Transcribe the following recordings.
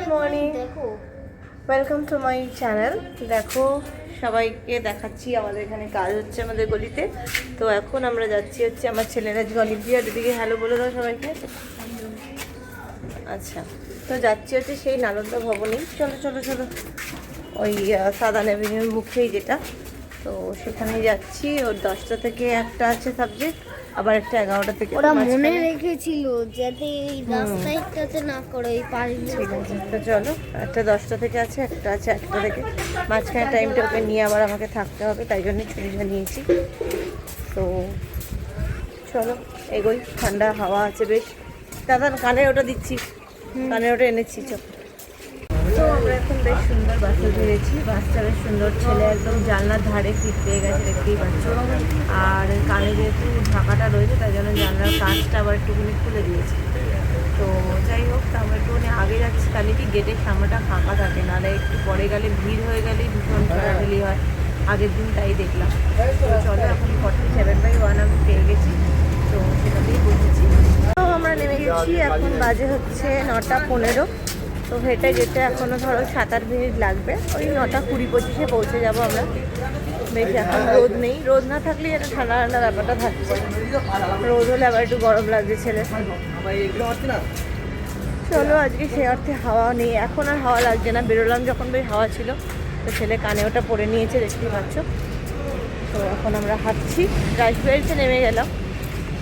Good morning দেখো। Welcome to my channel দেখো সবাইকে দেখাচ্ছি আমাদের এখানে কাজ হচ্ছে আমাদের গলিতে। তো এখন আমরা যাচ্ছি হচ্ছে আমার ছেলেরা অলিম্পিয়াড এদিকে হ্যালো বলে দাও সবাইকে। আচ্ছা তো যাচ্ছি হচ্ছে সেই নালন্দা ভবনেই চলো চলো চলো। ওই সাদান অ্যাভিনিউর মুখেই যেটা। তো সেখানে যাচ্ছি। ওর দশটা থেকে একটা আছে সাবজেক্ট আবার একটা এগারোটা থেকে ওরা মনে রেখেছিল যাতে এই রাস্তাটাতে না করে এই ঠিক পাড়ি আছে তো চলো একটা দশটা থেকে আছে একটা আছে একটা থেকে। মাঝখানে টাইমটা ওকে নিয়ে আবার আমাকে থাকতে হবে তাই জন্য ছুটিটা নিয়েছি। তো চলো এগোই ঠান্ডা হাওয়া আছে বেশ। দাদা কানে ওটা দিচ্ছি। কানে ওটা এনেছি চল। আমরা এখন বেশ সুন্দর বাসে ধরেছি। বাসটা বেশ সুন্দর ছেলে একদম জানলার ধারে সিট পেয়ে গেছে, দেখতেই পাচ্ছ। আর কানে যেহেতু ঢাকাটা রয়েছে, তাই জন্য জানলার কাঁচটা আবার একটুখানি খুলে দিয়েছি। তো যাই হোক তো আমরা একটুখানি আগে যাচ্ছি, তাহলে কি গেটের সামনেটা ফাঁকা থাকে? নাহলে একটু পরে গেলে ভিড় হয়ে গেলেই ভীষণ ঠেলাঠেলি হয়। আগের দিন তাই দেখলাম। তো চলো, এখন ফর্টি সেভেন বাই ওয়ান আমি পেয়ে গেছি। তো সেটাতেই বসেছি। আমরা নেমে গেছি, এখন বাজে হচ্ছে নটা পনেরো। তো হেঁটে যেতে এখনও ধরো সাত আট মিনিট লাগবে। ওই নটা কুড়ি পঁচিশে পৌঁছে যাব আমরা। বেশ এখন রোদ নেই। রোদ না থাকলে এটা ঠান্ডা ঠান্ডা ব্যাপারটা থাকছে রোদ হলে আবার একটু গরম লাগছে ছেলে চলো আজকে সে অর্থে হাওয়া নেই। এখন আর হাওয়া লাগছে না। বেরোলাম যখন বেশ হাওয়া ছিল। তো ছেলে কানে ওটা পরে নিয়েছে, দেখতেই পাচ্ছ। তো এখন আমরা হাঁটছি। রাজবাড়িতে নেমে গেলাম।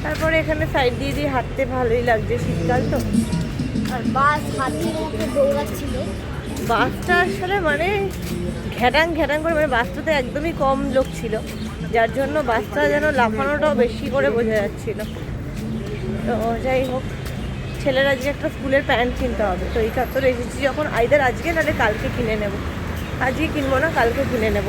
তারপরে এখানে সাইড দিয়ে দিয়ে হাঁটতে ভালোই লাগছে শীতকাল তো। আর বাস হাতির মতো দৌড়াচ্ছিল। বাসটা আসলে মানে ঘ্যাটাং ঘ্যাটাং করে মানে বাসটাতে একদমই কম লোক ছিল। যার জন্য বাসটা যেন লাফানোটাও বেশি করে বোঝা যাচ্ছিল। তো যাই হোক ছেলের আজকে একটা স্কুলের প্যান্ট কিনতে হবে। তো এই চত্বরে এসেছি যখন আইদার আজকে নাহলে কালকে কিনে নেব। আজকে কিনবো না কালকে কিনে নেব।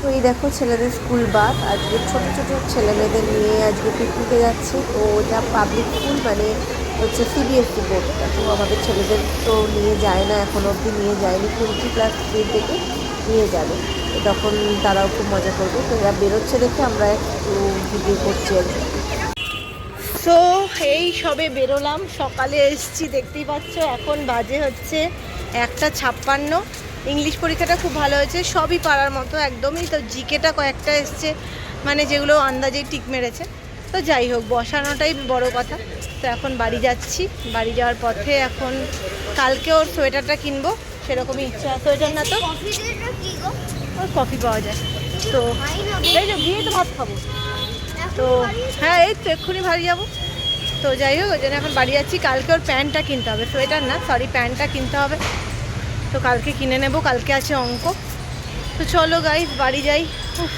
তো এই দেখো ছেলেদের স্কুল বাস। আজকে ছোট ছোট ছেলে মেয়েদের নিয়ে আজকে পিকনিকে যাচ্ছে। তো ওটা পাবলিক স্কুল মানে হচ্ছে সিবিএসসি বোর্ডটা তো আমাদের ছেলেদের তো নিয়ে যায় না, এখন অবধি নিয়ে যায়নি। টোয়েন্টি ক্লাস থ্রি থেকে নিয়ে যাবে। তখন তারাও খুব মজা করবে। তো এরা বেরোচ্ছে দেখে আমরা একটু ভিডিও করছি আর কি। সো এই সবে বেরোলাম। সকালে এসছি, দেখতেই পাচ্ছ। এখন বাজে হচ্ছে একটা ছাপ্পান্ন। ইংলিশ পরীক্ষাটা খুব ভালো হয়েছে। সবই পারার মতো, একদমই। তো জিকেটা কয়েকটা এসছে মানে যেগুলো আন্দাজেই টিক মেরেছে। তো যাই হোক, বসানোটাই বড় কথা। তো এখন বাড়ি যাচ্ছি। বাড়ি যাওয়ার পথে এখন কালকে ওর সোয়েটারটা কিনবো, সেরকমই ইচ্ছা সোয়েটার না তো? ওর কফি পাওয়া যায়। তো গিয়ে তো ভাত খাব। তো হ্যাঁ এই তো এক্ষুনি বাড়ি যাব। তো যাই হোক, ওই জন্য এখন বাড়ি যাচ্ছি। কালকে ওর প্যান্টটা কিনতে হবে। সোয়েটার না সরি প্যান্টটা কিনতে হবে। তো কালকে কিনে নেব। কালকে আছে অঙ্ক। তো চলো গাইস বাড়ি যাই। উফ।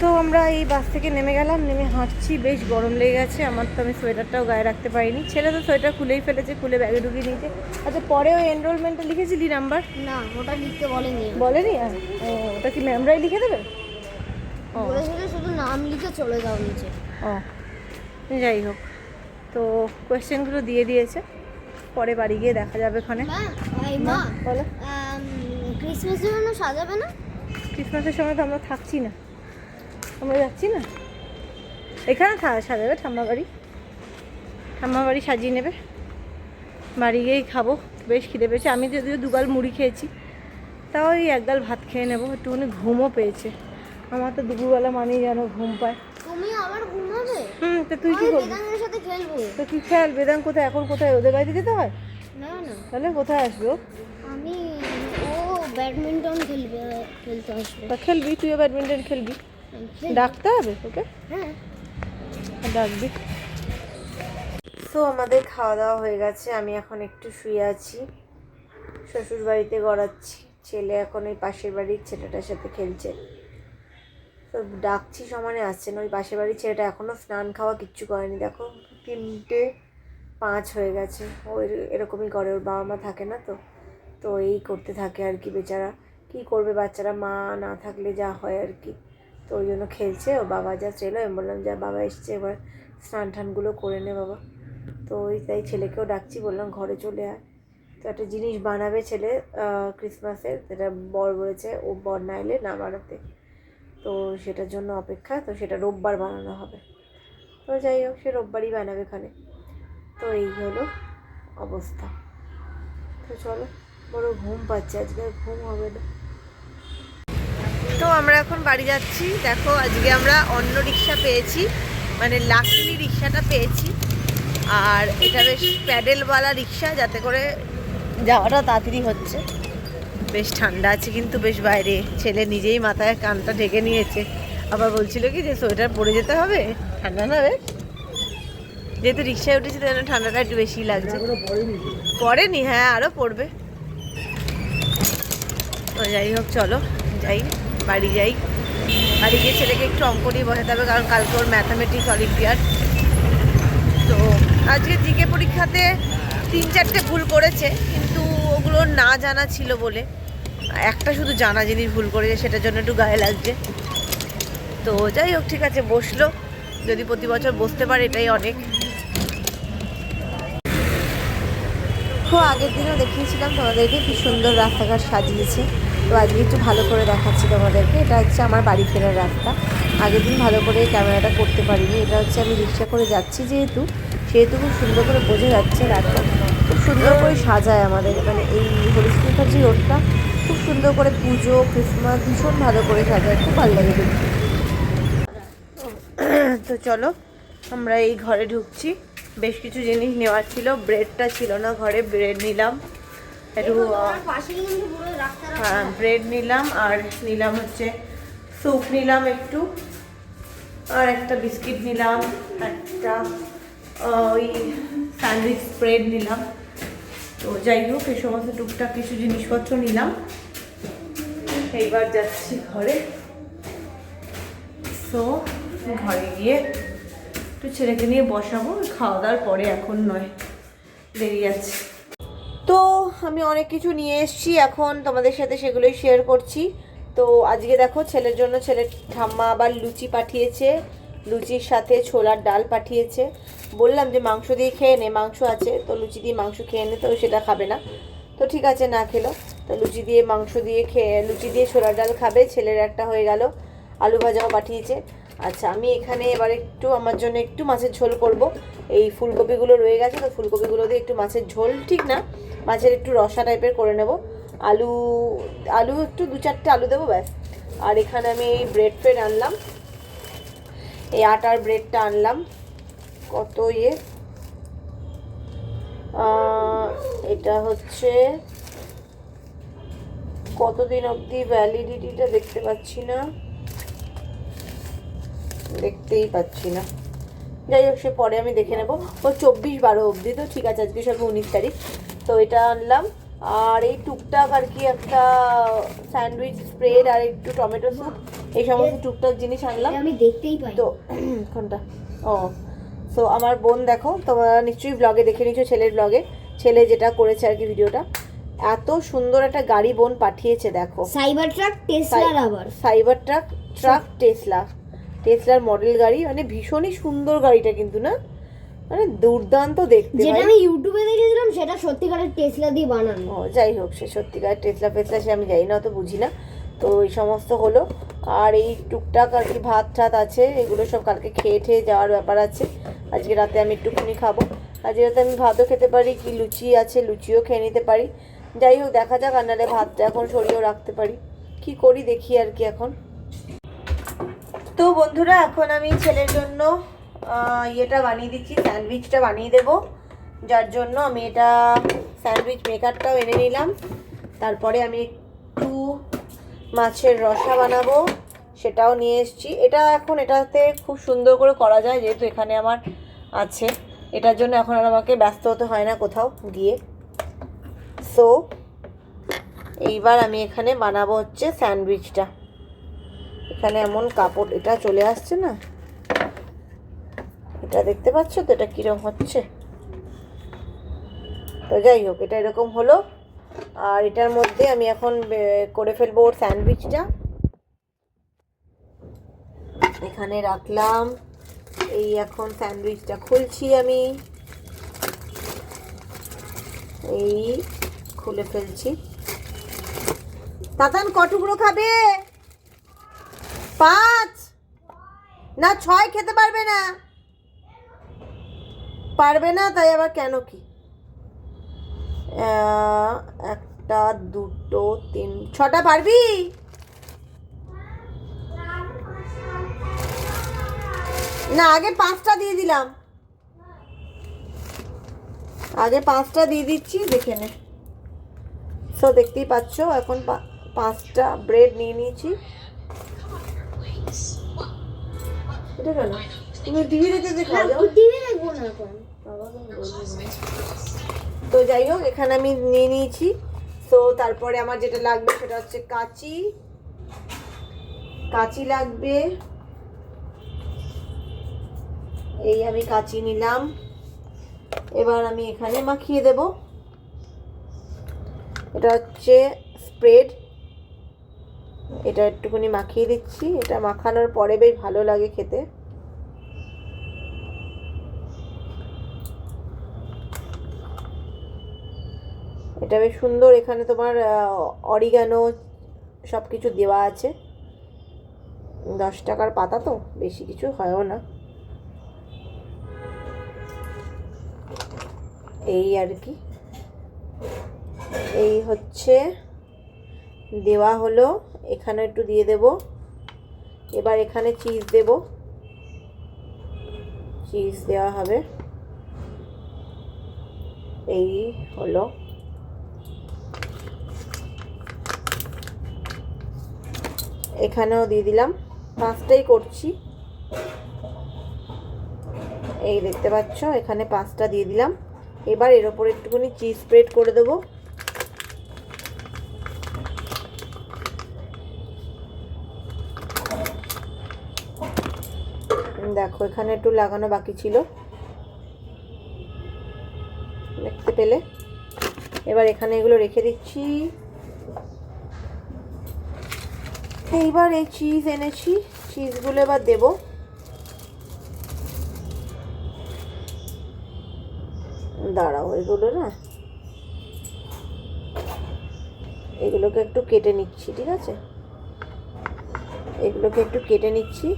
তো আমরা এই বাস থেকে নেমে গেলাম নেমে হাঁটছি বেশ গরম লেগে গেছে। আমার তো আমি সোয়েটারটাও গায়ে রাখতে পারিনি। ছেলে তো সোয়েটার খুলেই ফেলেছে খুলে ব্যাগে ঢুকিয়ে নিয়েছে আচ্ছা পরে ওই এনরোলমেন্টটা লিখেছিলি নাম্বার? না ওটা লিখতে বলেনি। বলেনি? ওটা কি ম্যামরাই লিখে দেবে? বলেছিল শুধু নাম লিখে চলে যাও নিচে। ও যাই হোক। তো কোয়েশ্চেনগুলো দিয়ে দিয়েছে। পরে বাড়ি গিয়ে দেখা যাবে ওখানে। বলো। ক্রিসমাসের জন্য সাজাবে না? ক্রিসমাসের সময় তো আমরা থাকছি না। আমরা যাচ্ছি না? এখানে সাজাবে ঠাম্মা বাড়ি। ঠাম্মা বাড়ি সাজিয়ে নেবে। বাড়ি গিয়েই খাব। বেশ খিদে পেয়েছে। আমি যদিও দুগাল মুড়ি খেয়েছি তাও ওই একগাল ভাত খেয়ে নেব। একটুখানি ঘুমও পেয়েছে। আমার তো দুপুরবেলা মানেই যেন ঘুম পায়। তুমি আবার ঘুমাবে? হুম তো তুই কী করবি? সাথে খেলব। তো কি কোথায়? এখন কোথায়? ওদের বাড়িতে যেতে হয়? না না। তাহলে কোথায় আসবে আমি ও ব্যাডমিন্টন খেলবে খেলতে আসবে। তা খেলবি তুইও ব্যাডমিন্টন খেলবে। ডাকতে হবে, ওকে? ডাকবি। তো আমাদের খাওয়া দাওয়া হয়ে গেছে, আমি এখন একটু শুয়ে আছি। শ্বশুর বাড়িতে গড়াচ্ছি, ছেলে এখন ওই পাশের বাড়ির ছেলেটার সাথে খেলছে। তো ডাকছি সমানে আসছে না, ওই পাশের বাড়ির ছেলেটা এখনও স্নান খাওয়া কিচ্ছু করেনি। দেখো, তিনটে পাঁচ হয়ে গেছে, ও এরকমই করে, ওর বাবা মা থাকে না তো। তো এই করতে থাকে আর কি বেচারা। কী করবে বাচ্চারা? মা না থাকলে যা হয় আর কি। তো ওই জন্য খেলছে। ও বাবা যা এলো আমি বললাম, যা বাবা এসছে, এবার স্নান টানগুলো করে নে বাবা। তো ওই তাই ছেলেকেও ডাকছি, বললাম, ঘরে চলে আয়। তো একটা জিনিস বানাবে ছেলে ক্রিসমাসের যেটা বর বলেছে, ও বর না এলে না বানাতে। তো সেটার জন্য অপেক্ষা, তো সেটা রোববার বানানো হবে। তো যাই হোক, সে রোববারই বানাবে এখানে তো এই হলো অবস্থা। তো চলো, বড় ঘুম পাচ্ছে, আজকে ঘুম হবে না। তো আমরা এখন বাড়ি যাচ্ছি। দেখো, আজকে আমরা অন্য রিক্সা পেয়েছি মানে লাকিলি রিক্সাটা পেয়েছি। আর এটা বেশ প্যাডেলওয়ালা রিক্সা, যাতে করে যাওয়াটা তাড়াতাড়ি হচ্ছে। বেশ ঠান্ডা আছে কিন্তু, বেশ বাইরে। ছেলে নিজেই মাথায় কানটা ঢেকে নিয়েছে। আবার বলছিল কি যে, সোয়েটার পরে যেতে হবে? ঠান্ডা না বেশ? যেহেতু রিক্সায় উঠেছি, তাই ঠান্ডাটা একটু বেশি লাগছে। পড়েনি হ্যাঁ আরও পড়বে। তো যাই হোক, চলো, যাই। বাড়ি যাই। বাড়ি গিয়ে ছেলেকে একটু অঙ্ক নিয়ে বসাতে হবে, কারণ কালকে ওর ম্যাথামেটিক্স অলিম্পিয়াড তো আজকে জিকে পরীক্ষাতে তিন চারটে ভুল করেছে, কিন্তু ওগুলো না জানা ছিল বলে। একটা শুধু জানা জিনিস ভুল করেছে, সেটার জন্য একটু গায়ে লাগছে। তো যাই হোক, ঠিক আছে, বসল। যদি প্রতি বছর বসতে পারে, এটাই অনেক। তো আগের দিনও দেখিয়েছিলাম তোমাদেরকে, কি সুন্দর রাস্তাঘাট সাজিয়েছে। তো আজকে একটু ভালো করে দেখাচ্ছি তোমাদেরকে। এটা হচ্ছে আমার বাড়ি ফেরার রাস্তা। আগের দিন ভালো করে ক্যামেরাটা করতে পারিনি। এটা হচ্ছে আমি রিক্সা করে যাচ্ছি যেহেতু, সেহেতু খুব সুন্দর করে বোঝা যাচ্ছে রাস্তা। খুব সুন্দর করে সাজায় আমাদের মানে এই হরিশ্চন্দ্র যে রোডটা, খুব সুন্দর করে পুজো ক্রিসমাস ভীষণ ভালো করে সাজায়। খুব ভালো লাগে তো চলো, আমরা এই ঘরে ঢুকছি। বেশ কিছু জিনিস নেওয়ার ছিল। ব্রেডটা ছিল না ঘরে, ব্রেড নিলাম। একটু রাস্তাটা হ্যাঁ ব্রেড নিলাম আর নিলাম হচ্ছে স্যুপ নিলাম একটু আর একটা বিস্কিট নিলাম একটা ওই স্যান্ডউইচ স্প্রেড নিলাম। তো যাই হোক এই সমস্ত টুকটাক কিছু জিনিসপত্র নিলাম। এইবার যাচ্ছি ঘরে। সো ঘরে গিয়ে একটু ছেলেকে নিয়ে বসাবো খাওয়া দাওয়ার পরে এখন নয় দেরি আছে। আমি অনেক কিছু নিয়ে এসেছি, এখন তোমাদের সাথে সেগুলোই শেয়ার করছি। তো আজকে দেখো, ছেলের জন্য ছেলের ঠাম্মা আবার লুচি পাঠিয়েছে, লুচির সাথে ছোলার ডাল পাঠিয়েছে। বললাম যে মাংস দিয়ে খেয়ে নে, মাংস আছে, তো লুচি দিয়ে মাংস খেয়ে নে, তো সেটা খাবে না। তো ঠিক আছে, না খেলো। তো লুচি দিয়ে মাংস দিয়ে খেয়ে, লুচি দিয়ে ছোলার ডাল খাবে, ছেলের একটা হয়ে গেল, আলু ভাজাও পাঠিয়েছে। আচ্ছা আমি এখানে এবার একটু আমার জন্য একটু মাছের ঝোল করব। এই ফুলকপিগুলো রয়ে গেছে, তো ফুলকপিগুলো দিয়ে একটু মাছের ঝোল, ঠিক না? মাছের একটু রসা টাইপের করে নেব। আলু আলু একটু দু চারটে আলু দেবো, ব্যাস। আর এখানে আমি এই ব্রেড ফ্রেড আনলাম। এই আটার ব্রেডটা আনলাম। কত ইয়ে? এটা হচ্ছে কতদিন অবধি ভ্যালিডিটিটা দেখতে পাচ্ছি না। দেখতেই পাচ্ছি না। যাই হোক সে পরে আমি দেখে নেব। ও চব্বিশ বারো অবধি তো ঠিক আছে আজকে সব উনিশ তারিখ। তো এটা আনলাম। আর এই টুকটাক আর কি একটা স্যান্ডউইচ স্প্রেড আর একটু টমেটো স্যুপ এই সমস্ত টুকটাক জিনিস আনলাম। আমি দেখতেই পাই তো কোনটা? ও সো আমার বোন দেখো তোমরা নিশ্চয়ই ব্লগে দেখে নিচ্ছ ছেলের ব্লগে ছেলে যেটা করেছে আর কি ভিডিওটা এত সুন্দর একটা গাড়ি বোন পাঠিয়েছে দেখো। সাইবার ট্রাক আবার সাইবার ট্রাক ট্রাক টেসলা টেসলার মডেল গাড়ি মানে ভীষণই সুন্দর গাড়িটা কিন্তু না? মানে দুর্দান্ত দেখতে যেটা আমি ইউটিউবে দেখেছিলাম সেটা সত্যিকারের টেসলা দিয়ে বানানো। ও যাই হোক সে সত্যিকার টেসলা ফেসলা সে আমি জানি না অত বুঝি না। তো এই সমস্ত হলো। আর এই টুকটাক আর কি ভাত টাত আছে এগুলো সব কালকে খেয়ে ঠেয়ে যাওয়ার ব্যাপার আছে। আজকে রাতে আমি একটুখানি খাব। আজকে রাতে আমি ভাতও খেতে পারি কি লুচি আছে লুচিও খেয়ে নিতে পারি। যাই হোক দেখা যাক আর নাহলে ভাতটা এখন সরিয়েও রাখতে পারি। কি করি দেখি আর কি এখন। তো বন্ধুরা, এখন আমি ছেলের জন্য ইয়েটা বানিয়ে দিচ্ছি, স্যান্ডউইচটা বানিয়ে দেব। যার জন্য আমি এটা স্যান্ডউইচ মেকারটাও এনে নিলাম। তারপরে আমি একটু মাছের রসা বানাবো, সেটাও নিয়ে এসেছি। এটা এখন এটাতে খুব সুন্দর করে করা যায়, যেহেতু এখানে আমার আছে। এটার জন্য এখন আর আমাকে ব্যস্ত হতে হয় না কোথাও গিয়ে। সো এইবার আমি এখানে বানাবো হচ্ছে স্যান্ডউইচটা। এখানে এমন কাপড়, এটা চলে আসছে না? এটা দেখতে পাচ্ছ তো? এটা কিরম হচ্ছে? তো যাই হোক, এটা এরকম হলো। আর এটার মধ্যে আমি এখন করে ফেলব ওর স্যান্ডউইচটা। এখানে রাখলাম। এই এখন স্যান্ডউইচটা খুলছি আমি। এই খুলে ফেলছি। তাতান কটুকরো খাবে? পাঁচ। না, ছয় খেতে পারবে না। পারবে না, তাই আবার কেন কি? একটা, দুটো, তিন, ছটা পারবি? না, আগে পাঁচটা দিয়ে দিলাম। আগে পাঁচটা দিয়ে দিচ্ছি, দেখে নে। সো দেখতেই পাচ্ছ, এখন পাঁচটা ব্রেড নিয়ে নিয়েছি। এটা কেন? তুমি টিভি দেখে দেখো টিভি দেখব না এখন। তো যাই হোক এখানে আমি নিয়ে নিয়েছি। তো তারপরে আমার যেটা লাগবে সেটা হচ্ছে কাঁচি। কাঁচি লাগবে। এই আমি কাঁচি নিলাম। এবার আমি এখানে মাখিয়ে দেব। এটা হচ্ছে স্প্রেড। এটা একটুখানি মাখিয়ে দিচ্ছি। এটা মাখানোর পরে বেশ ভালো লাগে খেতে। এটা বেশ সুন্দর, এখানে তোমার অরিগানো সব কিছু দেওয়া আছে। দশ টাকার পাতা তো, বেশি কিছু হয়ও না। এই আর কি। এই হচ্ছে, দেওয়া হলো এখানে একটু দিয়ে দেব। এবার এখানে চিজ দেব। চিজ দেওয়া হবে। এই হলো। এখানেও দিয়ে দিলাম। পাঁচটাই করছি। এই দেখতে পাচ্ছ, এখানে পাঁচটা দিয়ে দিলাম। এবার এর ওপর একটুখানি চিজ স্প্রেড করে দেবো। দেখো, এখানে একটু লাগানো বাকি ছিল। দেখতে পেলে? এবার এখানে এগুলো রেখে দিচ্ছি। এইবার এই চিজ এনেছি চিজগুলো এবার দেবো। দাঁড়াও, এগুলো না এগুলোকে একটু কেটে নিচ্ছি, ঠিক আছে? এগুলোকে একটু কেটে নিচ্ছি।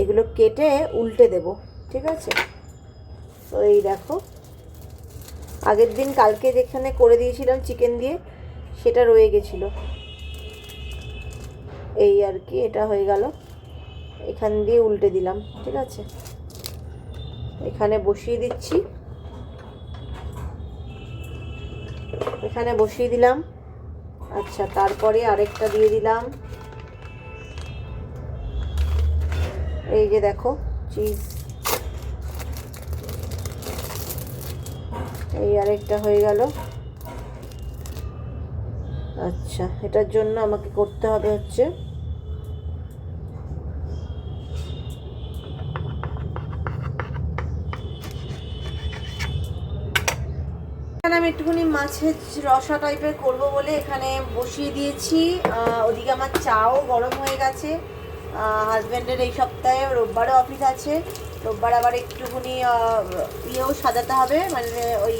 এগুলো কেটে উল্টে দেব, ঠিক আছে? তো এই দেখো। আগের দিন কালকে যেখানে করে দিয়েছিলাম চিকেন দিয়ে, সেটা রয়ে গেছিল। এই আর কি, এটা হয়ে গেল। এখান দিয়ে উল্টে দিলাম, ঠিক আছে? এখানে বসিয়ে দিচ্ছি। এখানে বসিয়ে দিলাম। আচ্ছা তারপরে আরেকটা দিয়ে দিলাম। এই যে দেখো চিজ এই আরেকটা হয়ে গেল। আচ্ছা এটার জন্য আমাকে করতে হবে হচ্ছে আমি একটুখানি মাছের রসা টাইপের করব বলে এখানে বসিয়ে দিয়েছি। ওদিকে আমার চাও গরম হয়ে গেছে। হাজব্যান্ডের এই সপ্তাহে রোববারও অফিস আছে। রোববার আবার একটুখানি ইয়েও সাজাতে হবে। মানে ওই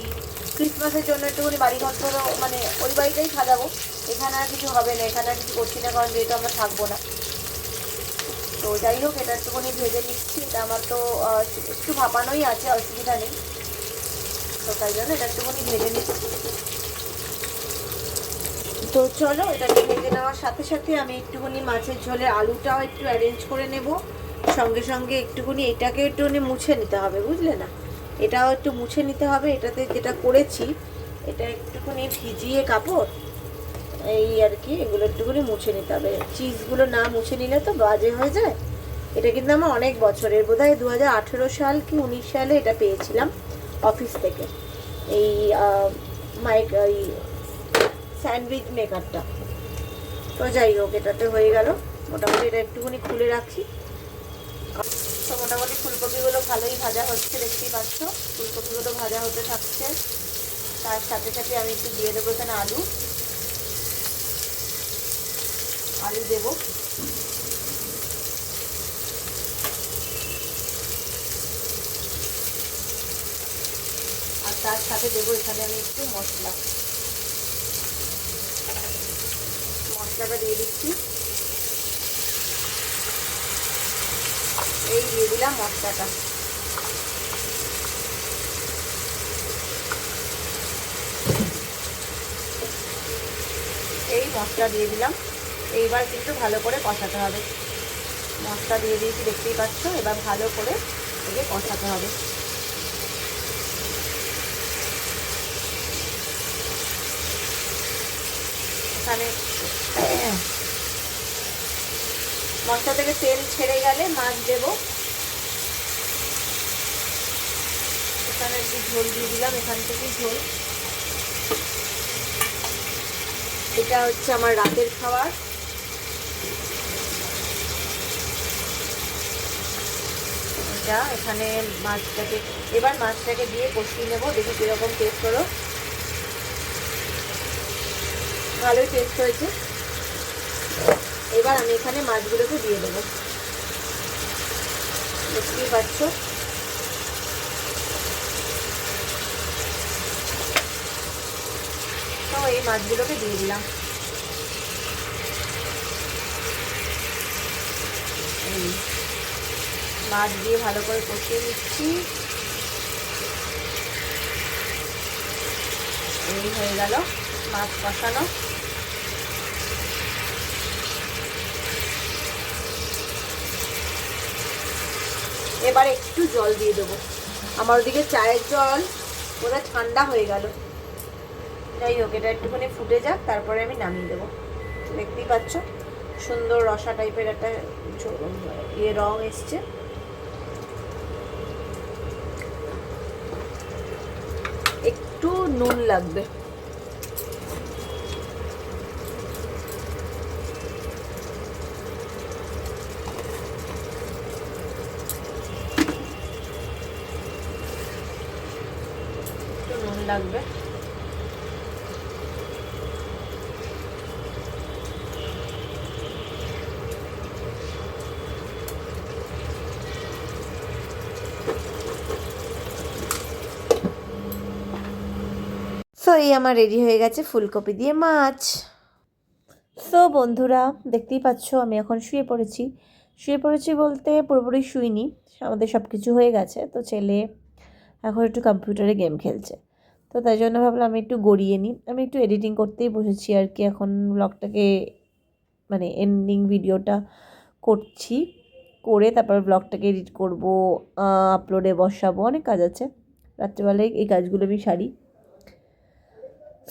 ক্রিসমাসের জন্য একটুখানি বাড়ি ঘর ধরো মানে ওই বাড়িটাই সাজাবো। এখানে আর কিছু হবে না, এখানে আর কিছু করছি না, কারণ যেহেতু আমরা থাকব না। তো যাই হোক, এটা একটুখানি ভেজে নিচ্ছি। এটা আমার তো একটু ভাপানোই আছে, অসুবিধা নেই। তো তাই জন্য এটা একটুখানি ভেজে নিচ্ছি। তো চলো, এটাকে ভেজে নেওয়ার সাথে সাথে আমি একটুখানি মাছের ঝোলের আলুটাও একটু অ্যারেঞ্জ করে নেব। সঙ্গে সঙ্গে একটুখানি এটাকে একটুখানি মুছে নিতে হবে, বুঝলে না? এটাও একটু মুছে নিতে হবে, এটাতে যেটা করেছি, এটা একটুখানি ভিজিয়ে কাপড়, এই আর কি, এগুলো একটুখানি মুছে নিতে হবে। চিজগুলো না মুছে নিলে তো বাজে হয়ে যায়। এটা কিন্তু আমার অনেক বছরের বোধ হয় দু হাজার আঠেরো সাল কি উনিশ সালে এটা পেয়েছিলাম অফিস থেকে। এই মাইক, এই স্যান্ডউইচ মেকারটা। তো যাই হোক, এটাতে হয়ে গেল। মোটামুটি এটা একটুখানি খুলে রাখছি তো মোটামুটি ফুলকপিগুলো ভালোই ভাজা হচ্ছে, দেখতেই পাচ্ছ। ফুলকপিগুলো ভাজা হতে থাকছে। তার সাথে সাথে আমি একটু দিয়ে দেবো এখানে আলু। আলু দেবো। আর তার সাথে দেবো এখানে আমি একটু মশলা। মশলাটা দিয়ে দিচ্ছি। এই দিয়ে দিলাম মশলাটা। এই মশলা দিয়ে দিলাম। এইবার কিন্তু ভালো করে কষাতে হবে। মশলা দিয়ে দিয়েছি, দেখতেই পাচ্ছ? এবার ভালো করে একে কষাতে হবে। এখানে মশলা থেকে তেল ছেড়ে গেলে মাছ দেব। এখানে একটু ঝোল দিয়ে দিলাম, এখান থেকে ঝোল। এটা হচ্ছে আমার রাতের খাবার। এটা এখানে মাছটাকে, এবার মাছটাকে দিয়ে কষিয়ে নেব, দেখি কীরকম টেস্ট হলো। ভালোই টেস্ট হয়েছে। এবার আমি এখানে মাছগুলোকে দিয়ে দেবো। দেখতেই পাচ্ছ? তো এই মাছগুলোকে দিয়ে দিলাম। মাছ দিয়ে ভালো করে কষিয়ে নিচ্ছি। এই হয়ে গেল মাছ কষানো। এবার একটু জল দিয়ে দেবো। আমার ওদিকে চায়ের জল ওটা ঠান্ডা হয়ে গেল। যাই হোক, এটা একটুখানি ফুটে যাক, তারপরে আমি নামিয়ে দেবো। দেখতেই পাচ্ছ, সুন্দর রসা টাইপের একটা ইয়ে রং এসছে। একটু নুন লাগবে একটু নুন লাগবে। সো এই আমার রেডি হয়ে গেছে ফুলকপি দিয়ে মাছ। সো বন্ধুরা, দেখতেই পাচ্ছ, আমি এখন শুয়ে পড়েছি। শুয়ে পড়েছি বলতে পুরোপুরি শুইনি, আমাদের সব কিছু হয়ে গেছে, তো ছেলে এখন একটু কম্পিউটারে গেম খেলছে। তো তাই জন্য ভাবলাম আমি একটু গড়িয়ে নিই। আমি একটু এডিটিং করতেই বসেছি আর কি। এখন ব্লগটাকে মানে এন্ডিং ভিডিওটা করছি। করে তারপর ব্লগটাকে এডিট করব আপলোডে বসাবো, অনেক কাজ আছে। রাত্রেবেলায় এই কাজগুলো আমি সারি।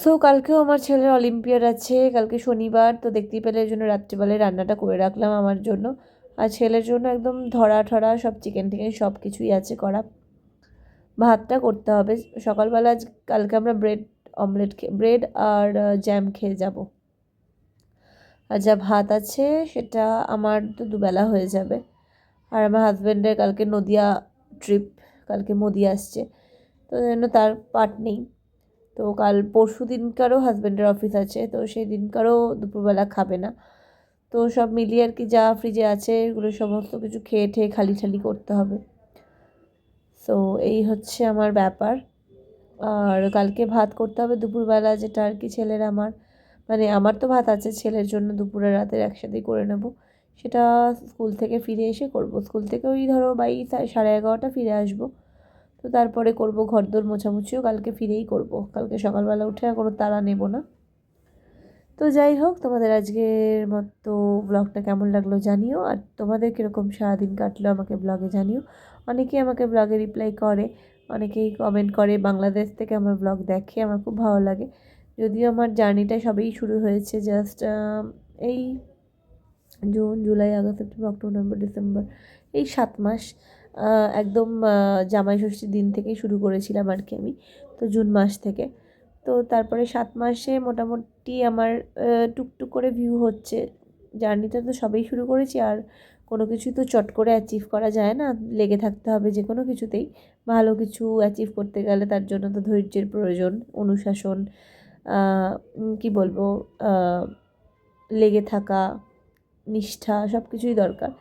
সো কালকেও আমার ছেলের অলিম্পিয়াড আছে, কালকে শনিবার। তো দেখতেই পেলে জন্য রাত্রিবেলায় রান্নাটা করে রাখলাম আমার জন্য। আর ছেলের জন্য একদম ধরা ঠরা সব চিকেন টিকেন সব কিছুই আছে করা। ভাতটা করতে হবে। সকালবেলা আজ, কালকে আমরা ব্রেড অমলেট ব্রেড আর জ্যাম খেয়ে যাব। আর যা ভাত আছে সেটা আমার তো দুবেলা হয়ে যাবে। আর আমার হাজব্যান্ডের কালকে নদিয়া ট্রিপ, কালকে মোদি আসছে। তো জন্য তার পার্ট নেই। তো কাল পরশু দিনকারও হাজব্যান্ডের অফিস আছে, তো সেই দিনকারও দুপুরবেলা খাবে না। তো সব মিলিয়ে আর কি যা ফ্রিজে আছে, এগুলো সমস্ত কিছু খেয়ে ঠেয়ে খালি খালি করতে হবে। সো এই হচ্ছে আমার ব্যাপার। আর কালকে ভাত করতে হবে দুপুরবেলা, যেটা আর কি ছেলের আমার। মানে আমার তো ভাত আছে, ছেলের জন্য দুপুরে রাতের একসাথেই করে নেব। সেটা স্কুল থেকে ফিরে এসে করব। স্কুল থেকে ওই ধরো বাই সাড়ে এগারোটা ফিরে আসব। তো তারপরে করব ঘরদোর মোছামুছিও, কালকে ফিরেই করব। কালকে সকালবেলা উঠে আর কোনো তাড়া নেব না। তো যাই হোক, তোমাদের আজকের মতো ব্লগটা কেমন লাগল জানিও। আর তোমাদের কীরকম সারাদিন কাটলো আমাকে ব্লগে জানিও। অনেকেই আমাকে ব্লগে রিপ্লাই করে, অনেকেই কমেন্ট করে, বাংলাদেশ থেকে আমার ব্লগ দেখে, আমার খুব ভালো লাগে। যদিও আমার জার্নিটা সবেই শুরু হয়েছে জাস্ট এই June, July, August, September, October, November, December, এই সাত মাস একদম জামাই ষষ্ঠীর দিন থেকেই শুরু করেছিলাম আর কি আমি, তো জুন মাস থেকে। তো তারপরে সাত মাসে মোটামুটি আমার টুকটুক করে ভিউ হচ্ছে। জার্নিটা তো সবেই শুরু করেছি আর কোনো কিছু তো চট করে অ্যাচিভ করা যায় না, লেগে থাকতে হবে যে কোনো কিছুতেই। ভালো কিছু অ্যাচিভ করতে গেলে তার জন্য তো ধৈর্যের প্রয়োজন, অনুশাসন কী বলব লেগে থাকা, নিষ্ঠা সব কিছুই দরকার।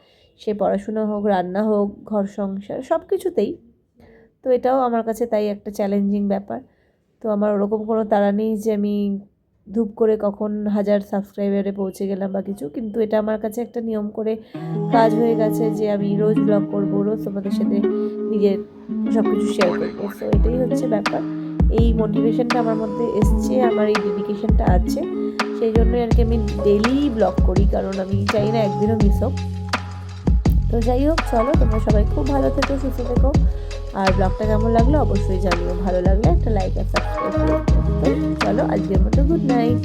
সে পড়াশুনো হোক, রান্না হোক, ঘর সংসার সব কিছুতেই তো এটাও আমার কাছে তাই একটা চ্যালেঞ্জিং ব্যাপার। তো আমার ওরকম কোনো তাড়া নেই যে আমি ধূপ করে কখন হাজার সাবস্ক্রাইবারে পৌঁছে গেলাম বা কিছু। কিন্তু এটা আমার কাছে একটা নিয়ম করে কাজ হয়ে গেছে যে আমি রোজ ব্লগ করব, রোজ তোমাদের সাথে নিজের সব কিছু শেয়ার করব। তো এটাই হচ্ছে ব্যাপার। এই মোটিভেশনটা আমার মধ্যে এসছে, আমার এই ডেডিকেশনটা আছে। সেই জন্যই আর কি আমি ডেলি ব্লগ করি, কারণ আমি চাই না একদিনও মিস হোক। তো যাই হোক, চলো, তোমরা সবাই খুব ভালো থেকো, সুস্থ থেকো। আর ব্লগটা কেমন লাগল অবশ্যই জানিও। ভালো লাগলে একটা লাইক আর সাবস্ক্রাইব করো তো চলো আজকের মতো গুড নাইট